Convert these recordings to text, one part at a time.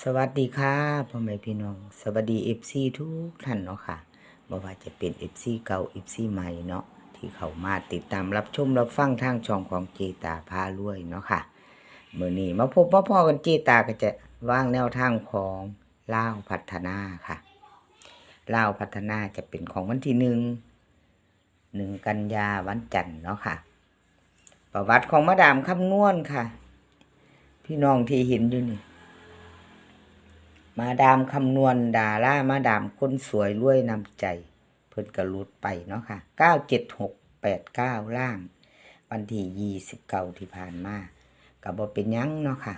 สวัสดีค่ะพ่อแม่พี่น้อง สวัสดีเอฟซีทุกท่านเนาะค่ะบ่ว่าจะเป็นเอฟซีเก่าเอฟซีใหม่เนาะที่เข้ามาติดตามรับชมรับฟังทางช่องของเจตาพารวยเนาะค่ะมื้อนี้มาพบมาพ่อกันเจตาก็จะวางแนวทางของล่าพัฒนาค่ะล่าพัฒนาจะเป็นของวันที่หนึ่งหนึ่งกันยาวันจันทร์เนาะค่ะ ประวัติของมาดามคำนวณค่ะ พี่น้องที่เห็นอยู่นี่ มาดามคำนวณดารามาดามคนสวยรวยนำใจ เพิ่นกระลุดไปเนาะค่ะเก้าเจ็ดหกแปดเก้าล่าง วันที่ยี่สิบเก้าที่ผ่านมากับ่เป็นยังเนาะค่ะ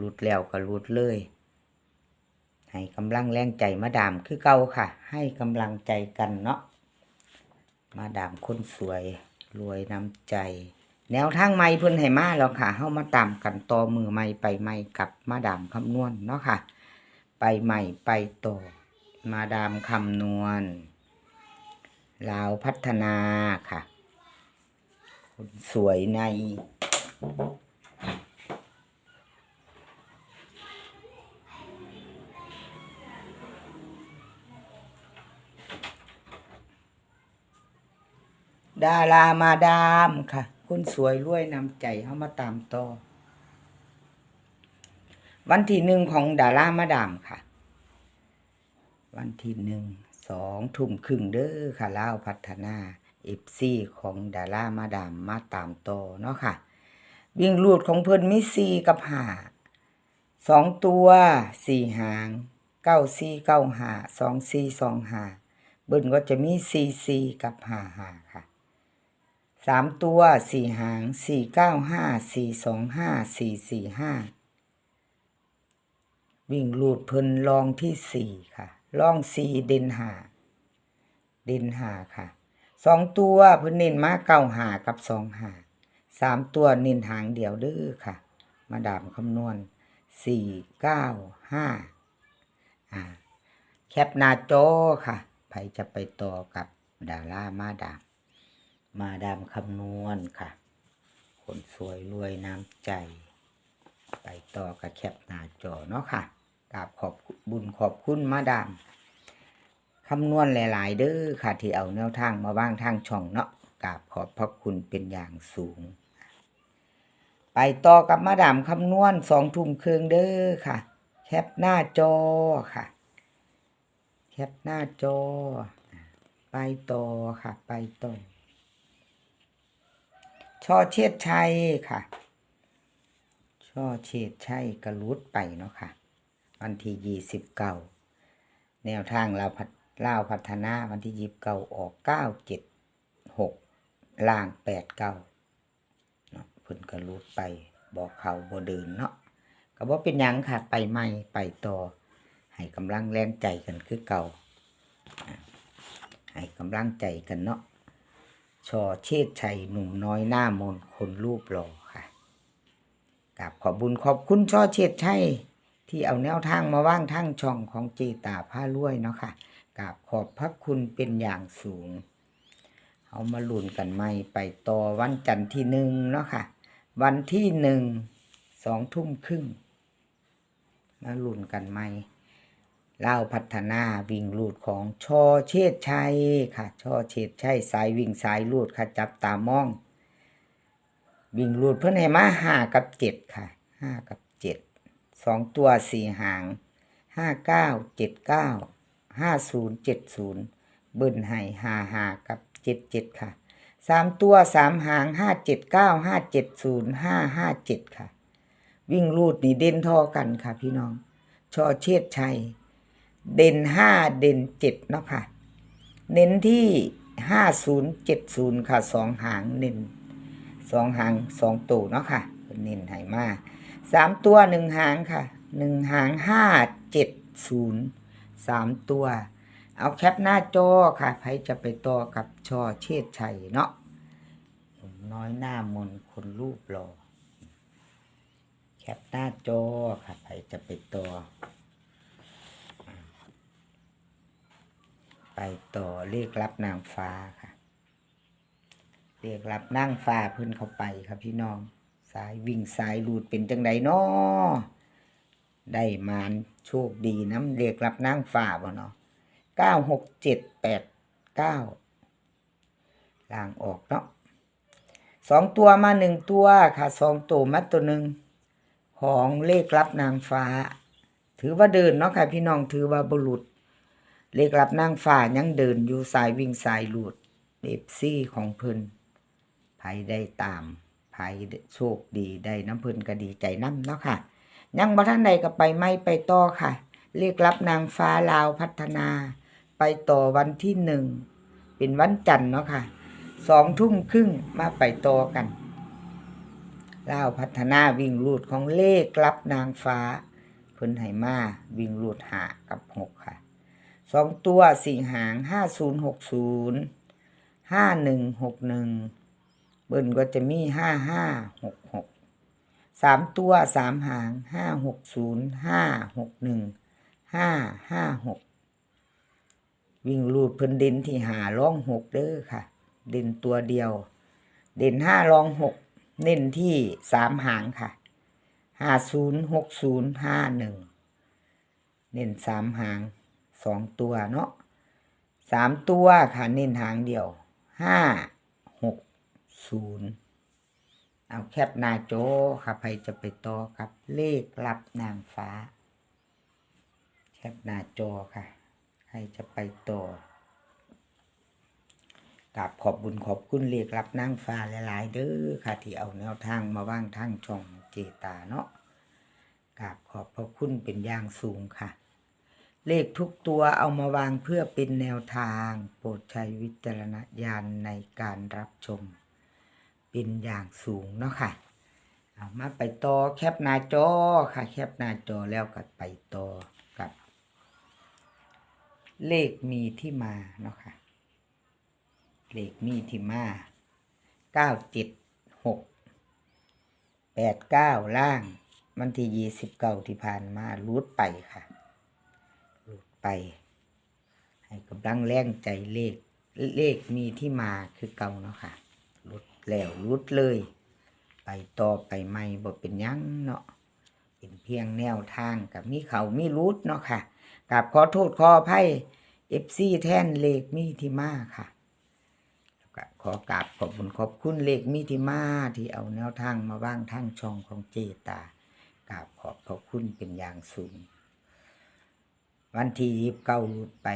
ลุดแล้วก็ลุดเลย ให้กำลังแรงใจมาดามคือเก่าค่ะ ให้กำลังใจกันเนาะมาดามคนสวยรวยนำใจ แนวทางใหม่เพิ่นให้มาแล้วค่ะเฮามาตามกันต่อมือใหม่ไปใหม่กับมาดามคำนวณเนาะค่ะ ไปใหม่ไปต่อมาดามคำนวณลาวพัฒนาค่ะ คนสวยใน ดารามาดามค่ะ คนสวยรวยนำใจเข้ามาตามต่อ วันที่หนึ่งของดารามาดามค่ะ วันที่หนึ่งสองทุ่มครึ่งเด้อค่ะล่าวพัฒนาเอฟซีของดารามาดามมาตามโตเนาะค่ะ วิ่งลูดของเพิ่นมีสี่กับหาสองตัวสี่หางเก้าสี่เก้าหาสองสี่สองหาเบิ้ลก็จะมีสี่สี่กับหาหาค่ะสามตัวสี่หางสี่เก้าห้าสี่สองห้าสี่สี่ห้า วิ่งลูดเพิ่นลองที่สี่ค่ะลองสี่เด่นหาเด่นหาค่ะสองตัวเพิ่นเน้นมาเก้าหากับสองหาสามตัวเน้นหางเดียวเด้อค่ะ มาดามคำนวณสี่เก้าห้าอ่าแคปหน้าจอค่ะใครจะไปต่อกับดารามาดาม มาดามคำนวณค่ะ คนสวยรวยน้ำใจ ไปต่อกับแคปหน้าจอเนาะค่ะกราบขอบบุญขอบคุณมาดามคำนวณหลาย ๆ เด้อค่ะที่เอาแนวทางมาว่างทางช่องเนาะกราบขอบพระคุณเป็นอย่างสูง ไปต่อกับมาดามคำนวณสองทุ่มครึ่งเด้อค่ะ แคปหน้าจอค่ะ แคปหน้าจอ ไปต่อค่ะ ไปต่อชอเชิดชัยค่ะ ช่อเฉดชัยกระลุดไปเนาะค่ะ วันที่ยี่สิบเก้าแนวทางเราพัฒล่าพัฒนาวันที่ยีิบเก้าออกเก้าเจ็ดหกล่างแปดเก้าเนาะเพิ่นกระลุดไปบอกเขาบ่เดินเนาะก็บ่เป็นยังค่ะ ไปใหม่ไปต่อ ให้กำลังแรงใจกันคือเก่าให้กำลังใจกันเนาะชอเชษชัยหนุ่มน้อยหน้ามนต์คนรูปหล่อค่ะ กับขอบุญขอบคุณช่อเชษชัยที่เอาแนวทางมาว่างทางช่องของเจตาผ้ารวยเนาะค่ะกับขอบพระคุณเป็นอย่างสูง เอามาลุ้นกันใหม่ไปต่อวันจันทร์ที่หนึ่งเนาะค่ะ วันที่หนึ่งสองทุ่มครึ่งมาลุ้นกันใหม่เล่าพัฒนาวิ่งลูดของชอเชษชัยค่ะ ชอเชษชัยสายวิ่งสายลูดค่ะจับตามอง วิ่งลูดเพื่อนให้มาห้ากับเจ็ดค่ะห้ากับเจ็ดสองตัวสี่หางห้าเก้าเจ็ดเก้าห้าศูนย์เจ็ดศูนย์เบิ้ลให้ห้าห้ากับเจ็ดเจ็ดค่ะสามตัวสามหางห้าเจ็ดเก้าห้าเจ็ดศูนย์ห้าห้าเจ็ดค่ะ วิ่งลูดนี่เด่นเทอกันค่ะ พี่น้อง ชอเชษชัย เด่นห้าเด่นเจ็ดเนาะค่ะ เน้นที่ห้าศูนย์เจ็ดศูนย์ค่ะสองหางเน้น สองหางสองตูเนาะค่ะเน้นไหมาสามตัวหนึ่งหางค่ะหนึ่งหางห้าเจ็ดศูนย์สามตัว เอาแคปหน้าจอค่ะใครจะไปต่อกับชอเชษชัยเนาะน้อยหน้ามนคนรูปหล่อแคปหน้าจอค่ะใครจะไปต่อไปต่อเรียกรับนางฟ้าค่ะ เรียกรับนางฟ้าพิ่นเข้าไปครับพี่น้อง สายวิ่งสายหลูดเป็นจังไดน้อได้มานโชคดีน้ำเรียกรับนั่งฝ่าบ่เนาะเก้าหกเจ็ดแปดเก้าล่างออกเนาะสองตัวมาหนึ่งตัวค่ะสองตัวมาตัวหนึ่งของเลขรับนางฟ้า ถือว่าเดินเนาะค่ะพี่น้องถือว่าบุรุษ เลขรับนางฟ้ายังเดินอยู่สายวิ่งสายหลุดเอฟซี่ของเพิ่น ไผได้ตามไผโชคดีได้น้ำเพิ่นก็ดีใจน้ำเนาะค่ะ ยังบ่ท่านใดก็ไปไม่ไปต่อค่ะ เรียกรับนางฟ้าลาวพัฒนา ไปต่อวันที่หนึ่ง เป็นวันจันทร์เนาะค่ะสองทุ่มครึ่งมาไปต่อกันลาวพัฒนาวิ่งรูดของเลขรับนางฟ้าเพิ่นให้มาวิ่งรูดหากับหกค่ะสองตัวสี่หางห้าศูนย์หกศูนย์ห้าหนึ่งหกหนึ่ง เบิ้ลก็จะมีห้าห้าหกหกสามตัวสามหางห้าหกศูนย์ห้าหกหนึ่งห้าห้าหกวิ่งรูดเพิ่นเด่นที่หาร่องหกเด้อค่ะ เด่นตัวเดียว เด่นห้ารองหกเน้นที่สามหางค่ะห้าศูนย์หกศูนย์ห้าหนึ่งเน้นสามหางสองตัวเนาะสามตัวค่ะเน้นหางเดียวห้าหก ศูนย์เอาแคปหน้าโจอค่ะใครจะไปต่อกับเลขรับนางฟ้า แคปหน้าจอค่ะใครจะไปต่อกับขอบบุญขอบคุณเลขรับนางฟ้าหลาย ๆ เด้อค่ะ ที่เอาแนวทางมาว่างทางช่องเจตาเนาะกับขอบพระคุณเป็นอย่างสูงค่ะ เลขทุกตัวเอามาวางเพื่อเป็นแนวทาง โปรดใช้วิจารณญาณในการรับชม เป็นอย่างสูงเนาะค่ะเอามาไปต่อแคปหน้าจอค่ะ แคปหน้าจอแล้วก็ไปต่อกับ เลขมีที่มาเนาะค่ะ เลขมีที่มาเก้าเจ็ดหกแปดเก้าล่าง วันที่ยี่สิบเก้าที่ผ่านมารูดไปค่ะรูดไป ให้กำลังแรงใจเลขเลขมีที่มาคือเก่าเนาะค่ะ แล้วรุดเลย ไปต่อไปไม่บ่เป็นยังเนาะเป็นเพียงแนวทางกับมีเขามีรุดเนาะค่ะกับขอโทษขออภัยเอฟซีแท่นเลขมีที่มาค่ะแล้วก็ขอกราบขอบคุณขอบคุณเลขมีที่มาที่เอาแนวทางมาว่างทางช่องของเจตากราบขอบขอบคุณเป็นอย่างสูง วันที่ยิบเก้ารุดไป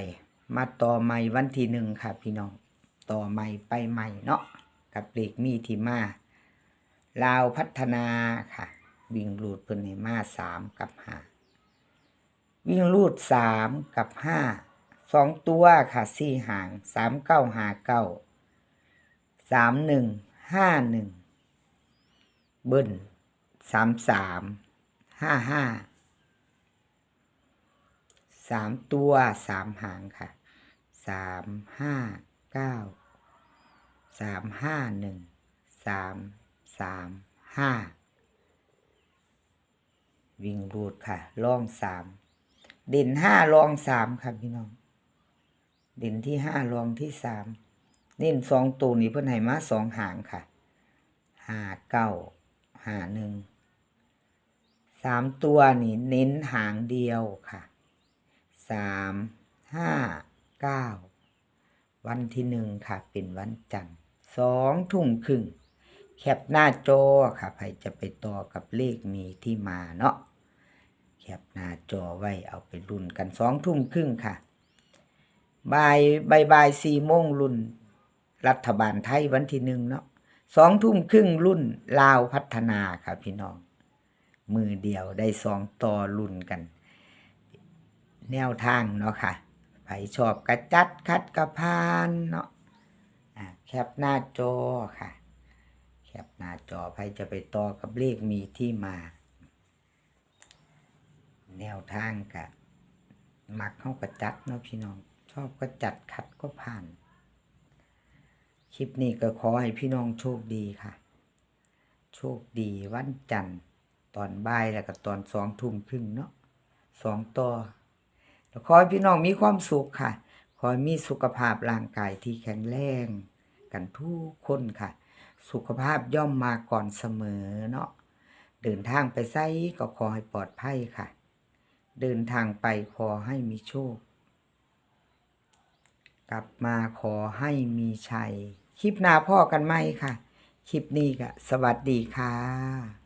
มาต่อใหม่วันที่หนึ่งค่ะพี่น้อง ต่อใหม่ไปใหม่เนาะ กับเลขมีที่มาลาวพัฒนาค่ะ วิ่งรูดเพิ่นให้มาสามกับห้าวิ่งรูดสามกับห้าสองตัวค่ะสี่หางสามเก้าหาเก้าสามหนึ่งห้าหนึ่งเบิ้ลสามสามห้าห้าสามตัวสามหางค่ะสามห้าเก้า สามห้าหนึ่งสามสามห้าวิ่งรูดค่ะล่องสามเด่นห้าลองสามค่ะพี่น้อง เด่นที่ห้าลองที่สามเน้นสองตัวนี้เพิ่นให้มาสองหางค่ะห้าเก้าห้าหนึ่งสามตัวนี่เน้นหางเดียวค่ะสามห้าเก้าวันที่หนึ่งค่ะ เป็นวันจันทร์ สองทุ่มครึ่งแคปหน้าจอค่ะใครจะไปต่อกับเลขมีที่มาเนาะแคปหน้าจอไว้เอาไปรุ่นกันสองทุ่มครึ่งค่ะบ่ายบ่ายบ่ายสี่โมงรุ่น รัฐบาลไทยวันที่หนึ่งเนาะสองทุ่มครึ่งรุ่นลาวพัฒนาค่ะพี่น้อง มือเดียวได้สองต่อรุ่นกัน แนวทางเนาะค่ะไผชอบกระจัดคัดกระพานเนาะอะ แคปหน้าจอค่ะ แคปหน้าจอไผจะไปต่อกับเลขมีที่มา แนวทางกะมักเข้ากระจัดเนาะพี่น้อง ชอบก็จัดคัดก็ผ่าน คลิปนี้ก็ขอให้พี่น้องโชคดีค่ะ โชคดีวันจันทร์ตอนบ่ายแล้วก็ตอนสองทุ่มครึ่งเนาะสองต่อแล้วขอให้พี่น้องมีความสุขค่ะ ขอให้มีสุขภาพร่างกายที่แข็งแรง กันทุกคนค่ะ สุขภาพย่อมมาก่อนเสมอเนาะเดินทางไปไซก็ขอให้ปลอดภัยค่ะ เดินทางไปขอให้มีโชค กลับมาขอให้มีชัย คลิปหน้าพ่อกันไหมค่ะ คลิปนี้ก็สวัสดีค่ะ